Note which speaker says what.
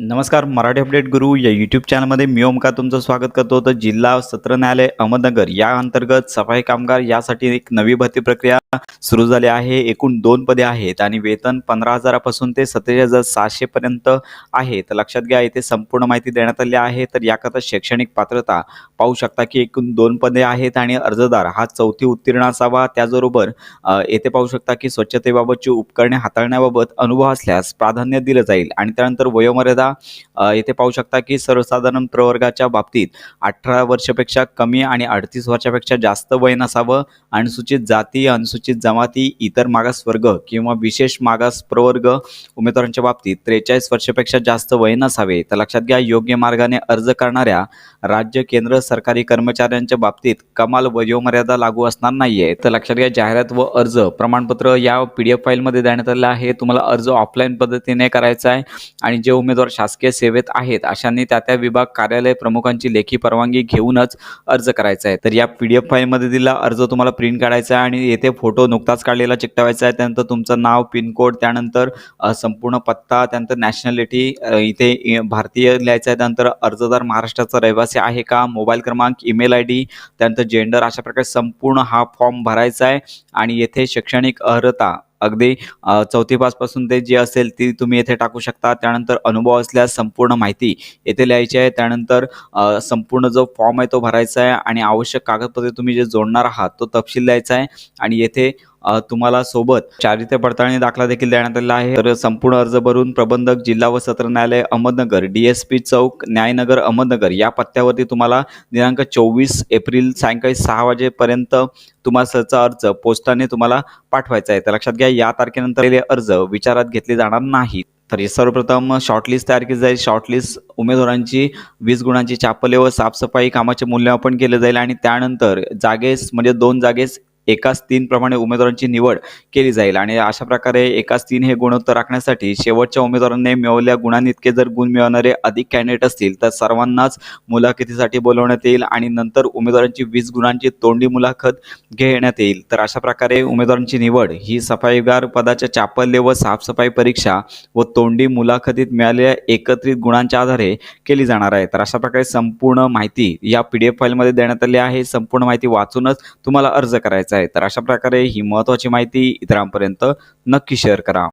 Speaker 1: नमस्कार मराठी अपडेट गुरु या यूट्यूब चॅनलमध्ये मी ओमका तुमचं स्वागत करतो. तर जिल्हा सत्र न्यायालय अहमदनगर या अंतर्गत सफाई कामगार यासाठी एक नवी भरती प्रक्रिया सुरू झाली आहे. एकूण दोन पदे आहेत आणि वेतन पंधरा हजारापासून ते सत्तेचाळीस हजार सहाशे पर्यंत आहे. तर लक्षात घ्या इथे संपूर्ण माहिती देण्यात आली आहे. तर याकरता शैक्षणिक पात्रता पाहू शकता की एकूण दोन पदे आहेत आणि अर्जदार हा चौथी उत्तीर्ण असावा. त्याचबरोबर येथे पाहू शकता की स्वच्छतेबाबतची उपकरणे हाताळण्याबाबत अनुभव असल्यास प्राधान्य दिलं जाईल आणि त्यानंतर वयोमर्यादा शकता येथे पाहू शकता की सर्वसाधारण प्रवर्गाच्या बाबतीत अठरा वर्षापेक्षा कमी आणि अडतीस वर्षापेक्षा जास्त वय नसावं अनुसूचित जाती अनुसूचित जमाती इतर मागास वर्ग किंवा विशेष मागास प्रवर्ग उमेदवारांच्या बाबतीत त्रेचाळीस वर्षापेक्षा जास्त वय नसावे तर लक्षात घ्या योग्य मार्गाने अर्ज करणाऱ्या राज्य केंद्र सरकारी कर्मचाऱ्यांच्या बाबतीत कमाल वयोमर्यादा लागू असणार नाहीये. तर लक्षात घ्या जाहिरात व अर्ज प्रमाणपत्र या पी डी एफ फाईलमध्ये देण्यात आलेलं आहे. तुम्हाला अर्ज ऑफलाईन पद्धतीने करायचा आहे आणि जे उमेदवार शासकीय सेवेत आहेत. अशांनी त्या त्या विभाग कार्यालय प्रमुखांची लेखी परवानगी घेऊनच अर्ज करायचा आहे. तर या पी डी एफ फाईलमध्ये दिला अर्ज तुम्हाला प्रिंट काढायचा आहे आणि येथे फोटो नुकताच काढलेला चिकटवायचा आहे. त्यानंतर तुमचं नाव पिनकोड त्यानंतर संपूर्ण पत्ता त्यानंतर नॅशनॅलिटी इथे भारतीय लिहायचं आहे. त्यानंतर अर्जदार महाराष्ट्राचा रहिवासी आहे का? मोबाईल क्रमांक ईमेल आय डी त्यानंतर जेंडर अशा प्रकारे संपूर्ण हा फॉर्म भरायचा आहे. आणि येथे शैक्षणिक अर्हता अगदी चौथी पासपासून ते जी असेल ती तुम्ही येथे टाकू शकता. त्यानंतर अनुभव असल्यास संपूर्ण माहिती येथे लिहायची आहे. त्यानंतर संपूर्ण जो फॉर्म आहे तो भरायचा आहे आणि आवश्यक कागदपत्रे तुम्ही जे जोडणार आहात तो तपशील द्यायचा आहे. आणि येथे तुम्हाला सोबत चारित्र्य पडताळणी दाखला देखील देण्यात आलेला आहे. तर संपूर्ण अर्ज भरून प्रबंधक जिल्हा व सत्र न्यायालय अहमदनगर डी एस पी चौक न्यायनगर अहमदनगर या पत्त्यावरती तुम्हाला दिनांक चोवीस एप्रिल सायंकाळी सहा वाजेपर्यंत तुम्हाला सरचा अर्ज पोस्टाने तुम्हाला पाठवायचा आहे. तर लक्षात घ्या या तारखेनंतर हे अर्ज विचारात घेतले जाणार नाहीत. तर सर्वप्रथम शॉर्टलिस्ट तयार केली जाईल. शॉर्टलिस्ट उमेदवारांची वीस गुणांची चापले व साफसफाई कामाचे मूल्यमापन केले जाईल आणि त्यानंतर जागेस म्हणजे दोन जागेस एकाच तीन प्रमाणे उमेदवारांची निवड केली जाईल. आणि अशा प्रकारे एकाच तीन हे गुणोत्तर राखण्यासाठी शेवटच्या उमेदवारांनी मिळवल्या गुणांइतके जर गुण मिळवणारे अधिक कॅन्डिडेट असतील तर सर्वांनाच मुलाखतीसाठी बोलवण्यात येईल आणि नंतर उमेदवारांची वीस गुणांची तोंडी मुलाखत घेण्यात येईल. तर अशा प्रकारे उमेदवारांची निवड ही सफाईगार पदाच्या चापल्य व साफसफाई परीक्षा व तोंडी मुलाखतीत मिळालेल्या एकत्रित गुणांच्या आधारे केली जाणार आहे. तर अशा प्रकारे संपूर्ण माहिती या पी डी एफ फाईलमध्ये देण्यात आली आहे. संपूर्ण माहिती वाचूनच तुम्हाला अर्ज करायचा आहे. आहे. तर अशा प्रकारे ही महत्त्वाची माहिती इतरांपर्यंत नक्की शेअर करा.